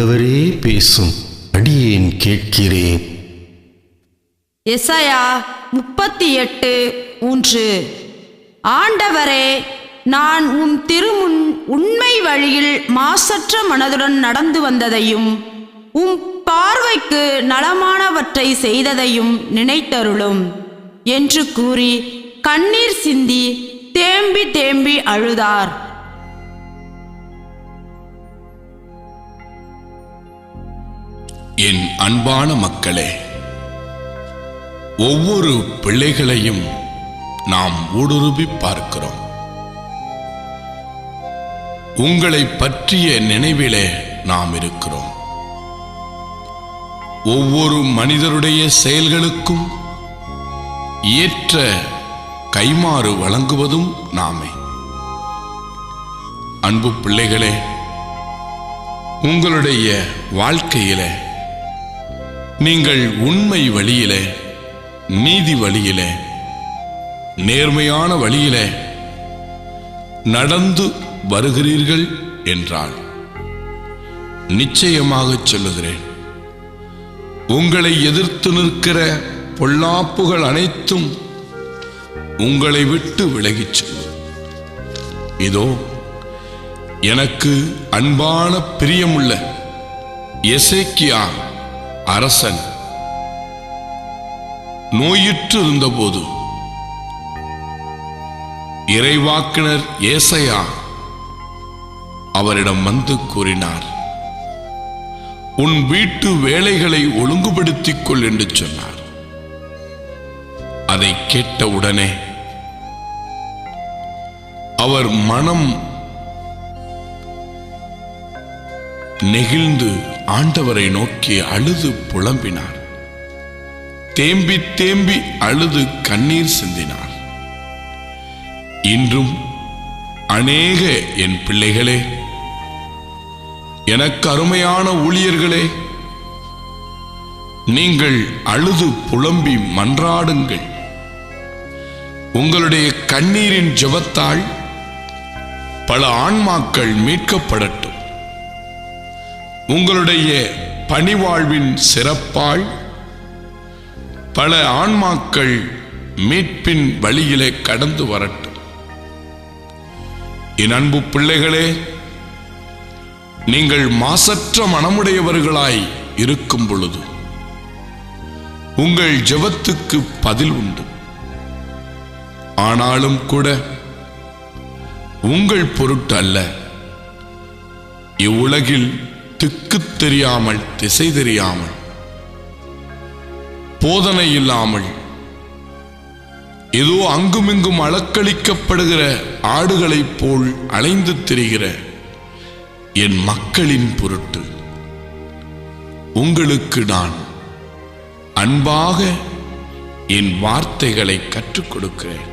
ஆண்டவரே பேசும். அடியேன் கேட்கிறேன். எசையா முப்பத்தி எட்டு மூன்று ஆண்டவரே நான் உம் திருமுன் உண்மை வழியில் மாசற்ற மனதுடன் நடந்து வந்ததையும் உம் பார்வைக்கு நலமானவற்றை செய்ததையும் நினைத்தருளும் என்று கூறி கண்ணீர் சிந்தி தேம்பி தேம்பி அழுதார். என் அன்பான மக்களே ஒவ்வொரு பிள்ளைகளையும் நாம் ஊடுருவி பார்க்கிறோம். உங்களை பற்றிய நினைவிலே நாம் இருக்கிறோம். ஒவ்வொரு மனிதருடைய செயல்களுக்கும் ஏற்ற கைமாறு வழங்குவதும் நாமே. அன்பு பிள்ளைகளே உங்களுடைய வாழ்க்கையிலே நீங்கள் உண்மை வழியிலே நீதி வழியிலே நேர்மையான வழியிலே நடந்து வருகிறீர்கள் என்றால் நிச்சயமாக சொல்லுகிறேன் உங்களை எதிர்த்து நிற்கிற பொல்லாப்புகள் அனைத்தும் உங்களை விட்டு விலகிச் செல்லும். இதோ எனக்கு அன்பான பிரியமுள்ள எசேக்கியா அரசன். நோயிற்று இருந்தபோது இறைவாக்கினர் ஏசையா அவரிடம் வந்து கூறினார் உன் வீட்டு வேலைகளை ஒழுங்குபடுத்திக் கொள் என்று சொன்னார். அதை கேட்ட உடனே அவர் மனம் நெகிழ்ந்து ஆண்டவரை நோக்கி அழுது புலம்பினார். தேம்பி தேம்பி அழுது கண்ணீர் சிந்தினார். இன்றும் அநேக என் பிள்ளைகளே எனக்கு அருமையான ஊழியர்களே நீங்கள் அழுது புலம்பி மன்றாடுங்கள். உங்களுடைய கண்ணீரின் ஜபத்தால் பல ஆன்மாக்கள் மீட்கப்படட்டும். உங்களுடைய பணிவாழ்வின் சிறப்பால் பல ஆன்மாக்கள் மீட்பின் வழியிலே கடந்து வரட்டும். என் அன்பு பிள்ளைகளே நீங்கள் மாசற்ற மனமுடையவர்களாய் இருக்கும் பொழுது உங்கள் ஜெபத்துக்கு பதில் உண்டு. ஆனாலும் கூட உங்கள் பொருட்டு அல்ல இவ்வுலகில் திக்கு தெரியாமல் திசை தெரியாமல் போதனை இல்லாமல் ஏதோ அங்குமிங்கும் அளக்களிக்கப்படுகிற ஆடுகளைப் போல் அலைந்து திரிகிற என் மக்களின் பொருட்டு உங்களுக்கு நான் அன்பாக என் வார்த்தைகளை கற்றுக் கொடுக்கிறேன்.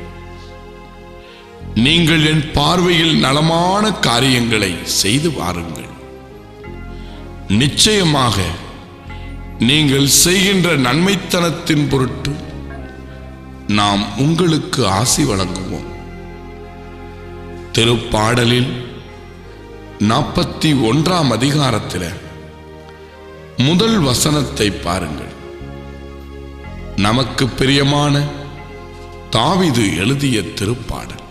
நீங்கள் என் பார்வையில் நலமான காரியங்களை செய்து வாருங்கள். நிச்சயமாக நீங்கள் செய்கின்ற நன்மைத்தனத்தின் பொருட்டு நாம் உங்களுக்கு ஆசி வழங்குவோம். திருப்பாடலில் நாற்பத்தி ஒன்றாம் அதிகாரத்தில் முதல் வசனத்தை பாருங்கள். நமக்கு பிரியமான தாவிது எழுதிய திருப்பாடல்.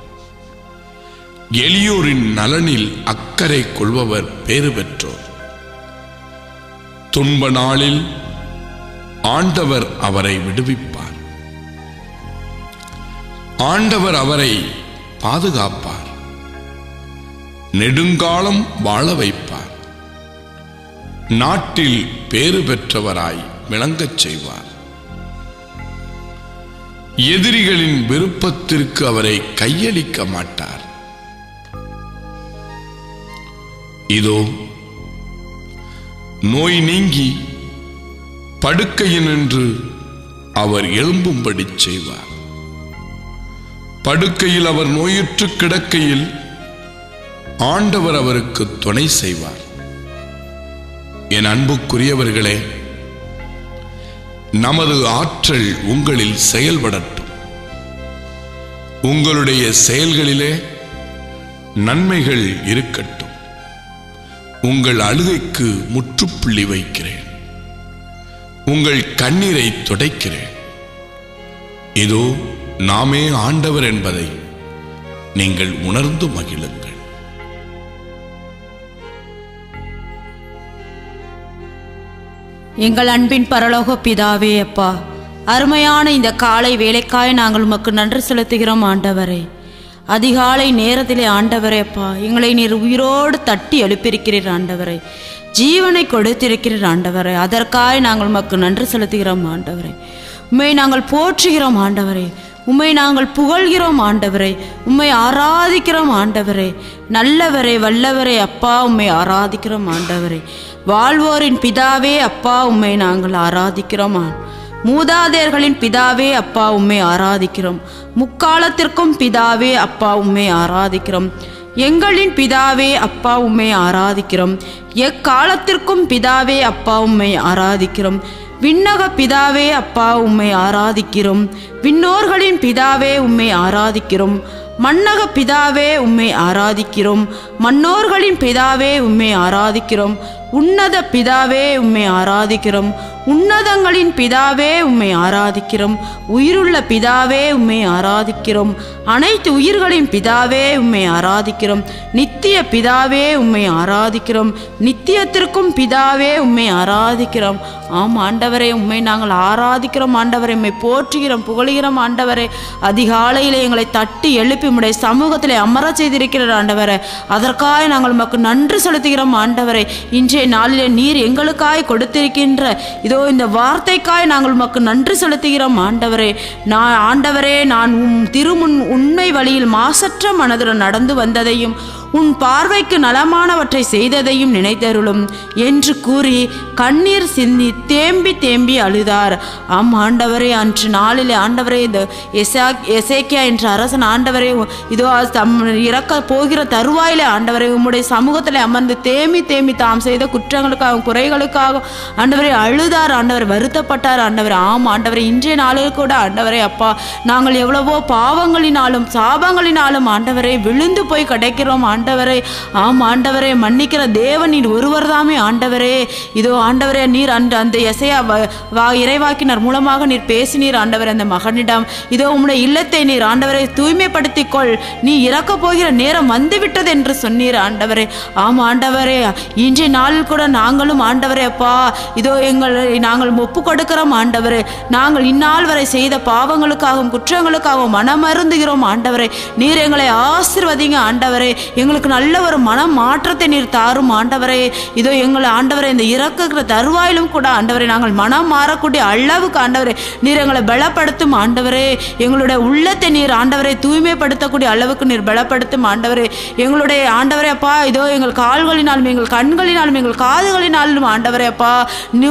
எளியோரின் நலனில் அக்கறை கொள்பவர் பேறு பெற்றோர். துன்ப நாளில் ஆண்டவர் அவரை விடுவிப்பார். ஆண்டவர் அவரை பாதுகாப்பார். நெடுங்காலம் வாழ வைப்பார். நாட்டில் பேறு பெற்றவராய் விளங்கச் செய்வார். எதிரிகளின் விருப்பத்திற்கு அவரை கையளிக்க மாட்டார். இதோ நோய் நீங்கி படுக்கையினின்று அவர் எழும்பும்படி செய்வார். படுக்கையில் அவர் நோயுற்று கிடக்கையில் ஆண்டவர் அவருக்கு துணை செய்வார். என் அன்புக்குரியவர்களே நமது ஆற்றல் உங்களில் செயல்படட்டும். உங்களுடைய செயல்களிலே நன்மைகள் இருக்கட்டும். உங்கள் அழுகைக்கு முற்றுப்புள்ளி வைக்கிறேன். உங்கள் கண்ணீரை துடைக்கிறேன். இதோ நாமே ஆண்டவர் என்பதை நீங்கள் உணர்ந்து மகிழுங்கள். எங்கள் அன்பின் பரலோக பிதாவே அப்பா அருமையான இந்த காலை வேலைக்காய் நாங்கள் உமக்கு நன்றி செலுத்துகிறோம் ஆண்டவரே. அதிகாலை நேரத்திலே ஆண்டவரே அப்பா எங்களை நீர் உயிரோடு தட்டி எழுப்பியிருக்கிறீர் ஆண்டவரை. ஜீவனை கொடுத்திருக்கிறீர் ஆண்டவரை. அதற்காய் நாங்கள் உமக்கு நன்றி செலுத்துகிறோம் ஆண்டவரை. உண்மை நாங்கள் போற்றுகிறோம் ஆண்டவரே. உம்மை நாங்கள் புகழ்கிறோம் ஆண்டவரே. உம்மை ஆராதிக்கிறோம் ஆண்டவரே. நல்லவரே வல்லவரே அப்பா உம்மை ஆராதிக்கிறோம் ஆண்டவரே. வாழ்வோரின் பிதாவே அப்பா உம்மை நாங்கள் ஆராதிக்கிறோம்? ஆண்ட மூதாதையர்களின் பிதாவே அப்பா உம்மை ஆராதிக்கிறோம். முக்காலத்திற்கும் பிதாவே அப்பா உம்மை ஆராதிக்கிறோம். எங்களின் பிதாவே அப்பா உம்மை ஆராதிக்கிறோம். எக்காலத்திற்கும் பிதாவே அப்பா உம்மை ஆராதிக்கிறோம். விண்ணக பிதாவே அப்பா உம்மை ஆராதிக்கிறோம். விண்ணோர்களின் பிதாவே உம்மை ஆராதிக்கிறோம். மன்னக பிதாவே உம்மை ஆராதிக்கிறோம். மன்னோர்களின் பிதாவே உம்மை ஆராதிக்கிறோம். உன்னத பிதாவே உம்மை ஆராதிக்கிறோம். உன்னதங்களின் பிதாவே உம்மை ஆராதிக்கிறோம். உயிருள்ள பிதாவே உம்மை ஆராதிக்கிறோம். அனைத்து உயிர்களின் பிதாவே உம்மை ஆராதிக்கிறோம். நித்திய பிதாவே உம்மை ஆராதிக்கிறோம். நித்தியத்திற்கும் பிதாவே உம்மை ஆராதிக்கிறோம். ஆம் ஆண்டவரே உம்மை நாங்கள் ஆராதிக்கிறோம். ஆண்டவரை உம்மை போற்றுகிறோம். புகழுகிறோம் ஆண்டவரே. அதிகாலையில் எங்களை தட்டி எழுப்பி உடைய சமூகத்தில் அமரச் செய்திருக்கிறார் ஆண்டவரை. அதற்காக நாங்கள் உமக்கு நன்றி செலுத்துகிறோம் ஆண்டவரை. இன்றைய நாளிலே நீர் எங்களுக்காய் கொடுத்திருக்கின்ற இதோ இந்த வார்த்தைக்காய் நாங்கள் உமக்கு நன்றி செலுத்துகிறோம் ஆண்டவரே. நான் ஆண்டவரே நான் உம் திருமுன் உண்மை வழியில் மாசற்ற மனதுடன் நடந்து வந்ததையும் உன் பார்வைக்கு நலமானவற்றை செய்ததையும் நினைத்தருளும் என்று கூறி கண்ணீர் சிந்தி தேம்பி தேம்பி அழுதார். ஆம் ஆண்டவரே அன்று நாளிலே ஆண்டவரே இந்த எசா எசேக்கியா என்ற அரசன் ஆண்டவரே இதோ தம் இறக்க போகிற தருவாயிலே ஆண்டவரே உம்முடைய சமூகத்தில் அமர்ந்து தேம்பி தேம்பி தாம் செய்த குற்றங்களுக்காகவும் குறைகளுக்காகவும் ஆண்டவரை அழுதார் ஆண்டவர் வருத்தப்பட்டார் ஆண்டவர் ஆம் ஆண்டவரை இன்றைய நாளில் கூட ஆண்டவரே அப்பா நாங்கள் எவ்வளவோ பாவங்களினாலும் சாபங்களினாலும் ஆண்டவரை விழுந்து போய் கிடைக்கிறோம் ஆண்டவரே ஆம் ஆண்டவரே மன்னிக்கிற தேவன் நீர் ஒருவர் தாமே ஆண்டவரே. இதோ ஆண்டவரே நீர் அந்த அந்த எசையா வா இறைவாக்கினர் மூலமாக நீர் பேசினீர் ஆண்டவரே அந்த மகனிடம். இதோ உம்முடைய இல்லத்தை நீர் ஆண்டவரை தூய்மைப்படுத்திக் கொள் நீ இறக்க போகிற நேரம் வந்துவிட்டது என்று சொன்னீர் ஆண்டவரே. ஆம் ஆண்டவரே இன்றைய நாளில் கூட நாங்களும் ஆண்டவரே அப்பா. இதோ எங்களை நாங்கள் ஒப்பு கொடுக்கிறோம் ஆண்டவரே. நாங்கள் இந்நாள் வரை செய்த பாவங்களுக்காகவும் குற்றங்களுக்காகவும் மனமருந்துகிறோம் ஆண்டவரே. நீர் எங்களை ஆசிர்வதிங்க ஆண்டவரே. எங்களுக்கு நல்ல ஒரு மன மாற்றத்தை நீர் தாரும் ஆண்டவரே. இதோ எங்களை ஆண்டவரை இந்த இறக்குகிற தருவாயிலும் கூட ஆண்டவரை நாங்கள் மனம் மாறக்கூடிய அளவுக்கு ஆண்டவரே நீர் எங்களை பலப்படுத்தும் ஆண்டவரே. எங்களுடைய உள்ளத்தை நீர் ஆண்டவரை தூய்மைப்படுத்தக்கூடிய அளவுக்கு நீர் பலப்படுத்தும் ஆண்டவரே. எங்களுடைய ஆண்டவரே அப்பா இதோ எங்கள் கால்களினாலும் எங்கள் கண்களினாலும் எங்கள் காதுகளினாலும் ஆண்டவரே அப்பா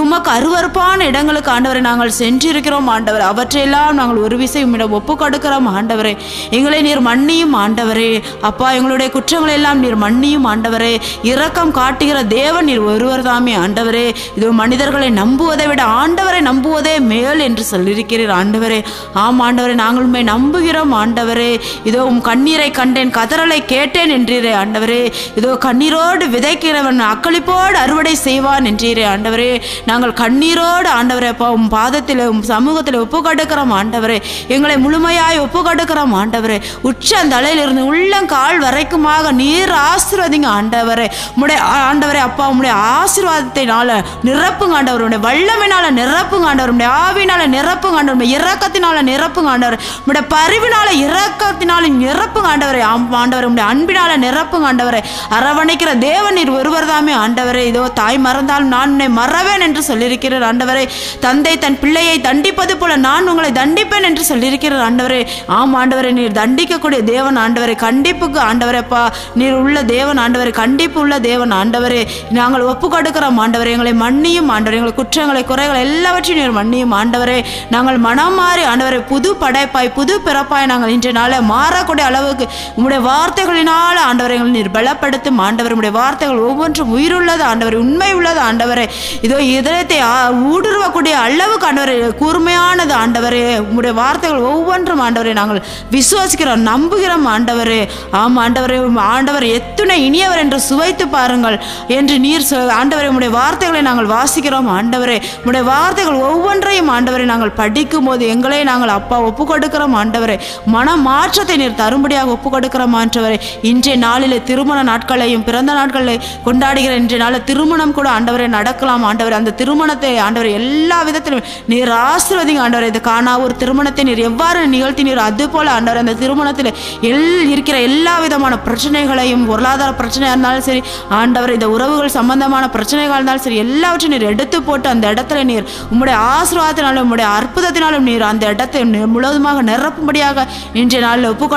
உமக்கு அருவறுப்பான இடங்களுக்கு ஆண்டவரை நாங்கள் சென்றிருக்கிறோம் ஆண்டவர். அவற்றையெல்லாம் நாங்கள் ஒரு விசை உம்மிடம் ஒப்பு கொடுக்கிறோம் ஆண்டவரே. எங்களை நீர் மன்னியும் ஆண்டவரே. அப்பா எங்களுடைய குற்றங்கள் எல்லாம் நீர் மன்னியும் ஆண்டவரே. இரக்கம் காட்டுகிற தேவன் நீர் ஒருவர் தாமே ஆண்டவரே. இதோ மனிதர்களை நம்புவதை விட ஆண்டவரை நம்புவதே மேல் என்று சொல்லியிருக்கிறீர் ஆண்டவரே. ஆம் ஆண்டவரே நாங்கள் உண்மை நம்புகிறோம் ஆண்டவரே. இதோ உம் கண்ணீரை கண்டேன் கதறலை கேட்டேன் என்றீரே ஆண்டவரே. இதோ கண்ணீரோடு விதைக்கிறவன் அக்களிப்போடு அறுவடை செய்வான் என்றீரே ஆண்டவரே. நாங்கள் கண்ணீரோடு ஆண்டவரே அப்பா உம் பாதத்தில் உம் சமூகத்தில் ஒப்பு கடுக்கிறோம் ஆண்டவரே. எங்களை முழுமையாய் ஒப்பு கடுக்கிறோம் ஆண்டவரே. உச்ச தலையிலிருந்து உள்ளங்கால் வரைக்குமாக நீர் ஆசீர்வாதிங்க ஆண்டவரே. உடைய ஆண்டவரே அப்பா உடைய ஆசீர்வாதத்தினால நிரப்புங்க ஆண்டவர். உடைய வல்லமைனால நிரப்புங்க ஆண்டவர். உடைய ஆவினால நிரப்புங்க ஆண்டவர். உம்முடைய இரக்கத்தினால நிரப்புங்க ஆண்டவர். உடைய பரிவினால இறக்கத்தினால நிரப்புங்க ஆண்டவரே. ஆம் ஆண்டவர் உடைய அன்பினால நிரப்புங்க ஆண்டவரே. அரவணைக்கிற தேவன் நீர் ஒருவர் தாமே ஆண்டவரே. இதோ தாய் மறந்தாலும் நான் உன்னை மறவேன் என்று சொல்லியிருக்கிறார் ஆண்டவரே. தந்தை தன் பிள்ளையை தண்டிப்பது போல நான் உங்களை தண்டிப்பேன் என்று சொல்லியிருக்கிறார் ஆண்டவரே. ஆம் ஆண்டவரே நீர் தண்டிக்கக்கூடிய தேவன் ஆண்டவரே. கண்டிப்புக்கு ஆண்டவரேப்பா. நீர் உள்ள தேவன் ஆண்டவரே கண்டிப்பு உள்ள தேவன் ஆண்டவரே. நாங்கள் ஒப்பு கொடுக்கிறோம் ஆண்டவரே. எங்களை மன்னியும் ஆண்டவரே. எங்களை குற்றங்களை குறைகள் எல்லாவற்றையும் நீர் மன்னியும் ஆண்டவரே. நாங்கள் மனம் மாறி ஆண்டவரே புது படைப்பாய் புது பிறப்பாய் நாங்கள் இன்றைய நாளை மாறக்கூடிய அளவுக்கு உங்களுடைய வார்த்தைகளினால் ஆண்டவரை எங்களை நீர் பலப்படுத்தும் ஆண்டவர். உடைய வார்த்தைகள் ஒவ்வொன்றும் உயிருள்ளது ஆண்டவர் உண்மை உள்ளது ஆண்டவரே. இதோ இதயத்தை ஊடுருவக்கூடிய அளவுக்கு ஆண்டவரே கூர்மையானது ஆண்டவரே. உங்களுடைய வார்த்தைகள் ஒவ்வொன்றும் ஆண்டவரை நாங்கள் விசுவாசிக்கிறோம் நம்புகிறோம் ஆண்டவரே. ஆம் ஆண்டவரே ஆண்டவர் எத்துணை இனியவர் என்று சுவைத்து பாருங்கள் என்று நீர் சொ- ஆண்டவரே உம்முடைய வார்த்தைகளை நாங்கள் வாசிக்கிறோம். ஆண்டவரே உடைய வார்த்தைகள் ஒவ்வொன்றையும் ஆண்டவரை நாங்கள் படிக்கும் போது எங்களை நாங்கள் அப்பா ஒப்பு கொடுக்கிறோம் ஆண்டவரே மன மாற்றத்தை நீர் தரும்படியாக ஒப்பு கொடுக்கிறோம் ஆண்டவரே இன்றைய நாளில் திருமண நாட்களையும் பிறந்த நாட்களை கொண்டாடுகிற இன்றைய நாளில் திருமணம் கூட ஆண்டவரை நடக்கலாம். ஆண்டவர் அந்த திருமணத்தை ஆண்டவர் எல்லா விதத்திலும் நீர் ஆசீர்வதிங்க. ஆண்டவர் இது காணா ஒரு திருமணத்தை நீர் எவ்வாறு நிகழ்த்தினீர் அது போல ஆண்டவர் அந்த திருமணத்தில் எல் இருக்கிற எல்லா விதமான பிரச்சனைகளையும் பொருளாதார பிரச்சனையாக இருந்தாலும் சரி ஆண்டவர் இந்த உறவுகள் சம்பந்தமான பிரச்சனைகள் இருந்தாலும் சரி எல்லாவற்றையும் நீர் எடுத்து போட்டு அந்த இடத்துல நீர் உம்முடைய ஆசீர்வாதத்தினாலும் உம்முடைய அற்புதத்தினாலும் நீர் அந்த இடத்தை முழுவதுமாக நிரப்பும்படியாக இன்றைய நாளில் ஒப்புக்கொடுக்கிறோம்.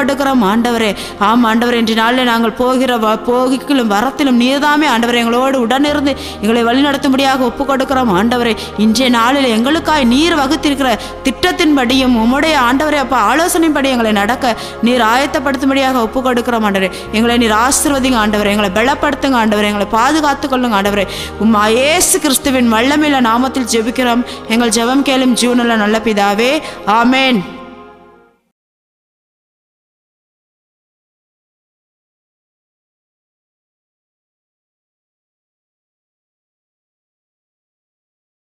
ஆண்டவரே ஆம் ஆண்டவர் இன்றைய நாளில் நாங்கள் போகிற வ- போகிலும் வரத்திலும் நீர்தாமே. ஆண்டவர் எங்களோடு உடனிருந்து எங்களை வழிநடத்தும்படியாக ஒப்பு கொடுக்கிறோம் ஆண்டவரே இன்றைய நாளில் எங்களுக்காய் நீர் வகுத்திருக்கிற திட்டத்தின்படியும் உம்முடைய ஆண்டவரே அப்போ ஆலோசனைப்படி எங்களை நடக்க நீர் ஆயத்தப்படுத்தும்படியாக ஒப்பு கொடுக்கிறோம் ஆண்டவரே எங்களை நீர் ஆசிர்வதிங்க ஆண்டவரே எங்களை பலப்படுத்துங்க ஆண்டவரே எங்களை பாதுகாத்து கொள்ளுங்க ஆண்டவரே. உம்மா இயேசு கிறிஸ்துவின் வல்லமையில நாமத்தில் ஜெபிக்கிறோம். எங்கள் ஜெபம் கேளும் ஜீவனில் நல்ல பிதாவே. ஆமேன்.